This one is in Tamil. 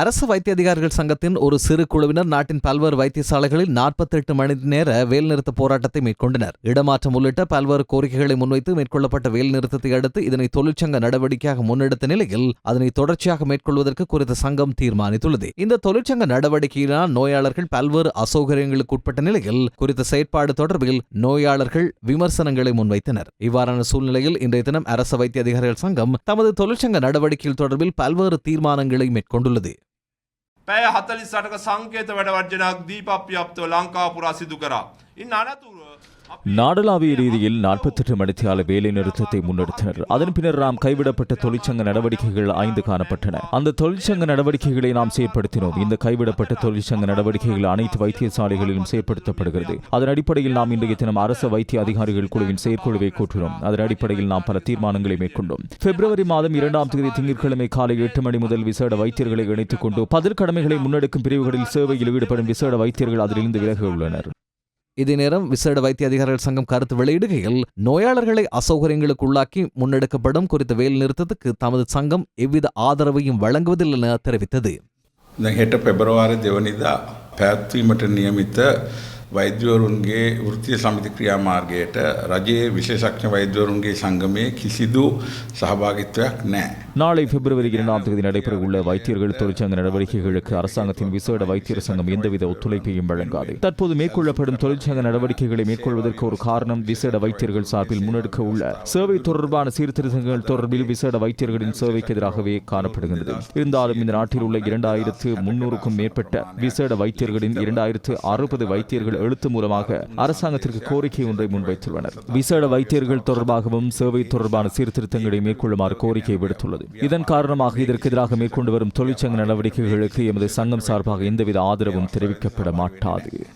அரசு வைத்திய அதிகாரிகள் சங்கத்தின் ஒரு சிறு குழுவினர் நாட்டின் பல்வேறு வைத்தியசாலைகளில் 48 மணி நேர வேலைநிறுத்த போராட்டத்தை மேற்கொண்டனர். இடமாற்றம் உள்ளிட்ட பல்வேறு கோரிக்கைகளை முன்வைத்து மேற்கொள்ளப்பட்ட வேலைநிறுத்தத்தை அடுத்து இதனை தொழிற்சங்க நடவடிக்கையாக முன்னெடுத்த நிலையில் அதனை தொடர்ச்சியாக மேற்கொள்வதற்கு குறித்த சங்கம் தீர்மானித்துள்ளது. இந்த தொழிற்சங்க நடவடிக்கையினால் நோயாளர்கள் பல்வேறு அசௌகரியங்களுக்கு உட்பட்ட நிலையில் குறித்த செயற்பாடு தொடர்பில் நோயாளர்கள் விமர்சனங்களை முன்வைத்தனர். இவ்வாறான சூழ்நிலையில் இன்றைய தினம் அரசு வைத்திய அதிகாரிகள் சங்கம் தமது தொழிற்சங்க நடவடிக்கைகள் தொடர்பில் பல்வேறு தீர்மானங்களை மேற்கொண்டுள்ளது. පැය හතලිස් අටක සංකේත වැඩ වර්ජනයක් දීපප්්‍යප්තව ලංකා පුරා සිදු කරා. ඉන් අනතුරුව අපි நாடளாவிய ரீதியில் நாற்பத்தெட்டு மணித்தியால வேலை நிறுத்தத்தை முன்னெடுத்தனர் அதன் பின்னர் நாம் கைவிடப்பட்ட தொழிற்சங்க நடவடிக்கைகள் ஐந்து காணப்பட்டன. அந்த தொழிற்சங்க நடவடிக்கைகளை நாம் செயற்படுத்தினோம். இந்த கைவிடப்பட்ட தொழிற்சங்க நடவடிக்கைகள் அனைத்து வைத்தியசாலைகளிலும் செயற்படுத்தப்படுகிறது. அதன் அடிப்படையில் நாம் இன்றைய தினம் அரசு வைத்திய அதிகாரிகள் குழுவின் செயற்குழுவை கூட்டினோம் அதன் அடிப்படையில் நாம் பல தீர்மானங்களை மேற்கொண்டோம். பிப்ரவரி மாதம் இரண்டாம் தேதி திங்கட்கிழமை காலை எட்டு மணி முதல் விசேட வைத்தியர்களை இணைத்துக் கொண்டு பதில் கடமைகளை முன்னெடுக்கும் பிரிவுகளில் சேவையில் ஈடுபடும் விசேட வைத்தியர்கள் அதிலிருந்து விலக உள்ளனர். இதே நேரம் விசேட வைத்திய அதிகாரிகள் சங்கம் கருத்து வெளியிடுகையில் நோயாளர்களை அசௌகரியங்களுக்கு உள்ளாக்கி முன்னெடுக்கப்படும் குறித்த வேலை நிறுத்தத்துக்கு தமது சங்கம் எவ்வித ஆதரவையும் வழங்குவதில்லை என தெரிவித்தது දැන් හෙට පෙබරවාරි දෙවනිදා පැත්වීමට නියමිත වෛද්‍යවරුන්ගේ වෘතිය සමිති ක්‍රියාමාර්ගයට රජයේ විශේෂඥ වෛද්‍යවරුන්ගේ සංගමයේ කිසිදු සහභාගිත්වයක් නෑ. நாளை பிப்ரவரி இரண்டாம் தேதி நடைபெறவுள்ள வைத்தியர்கள் தொழிற்சங்க நடவடிக்கைகளுக்கு அரசாங்கத்தின் விசேட வைத்தியர் சங்கம் எந்தவித ஒத்துழைப்பையும் வழங்காது தற்போது மேற்கொள்ளப்படும் தொழிற்சங்க நடவடிக்கைகளை மேற்கொள்வதற்கு ஒரு காரணம் விசேட வைத்தியர்கள் சார்பில் முன்னெடுக்க உள்ள சேவை தொடர்பான சீர்திருத்தங்கள் தொடர்பில் விசேட வைத்தியர்களின் சேவைக்கு எதிராகவே காணப்படுகின்றது இருந்தாலும் இந்த நாட்டில் உள்ள இரண்டாயிரத்து முன்னூறுக்கும் மேற்பட்ட விசேட வைத்தியர்களின் இரண்டாயிரத்து அறுபது வைத்தியர்கள் எழுத்து மூலமாக அரசாங்கத்திற்கு கோரிக்கை ஒன்றை முன்வைத்துள்ளனர். விசேட வைத்தியர்கள் தொடர்பாகவும் சேவை தொடர்பான சீர்திருத்தங்களை மேற்கொள்ளுமாறு கோரிக்கை விடுத்துள்ளது. இதன் காரணமாக இதற்கு எதிராக மேற்கொண்டு வரும் தொழிற்சங்க நடவடிக்கைகளுக்கு எமது சங்கம் சார்பாக எந்தவித ஆதரவும் தெரிவிக்கப்பட மாட்டாது.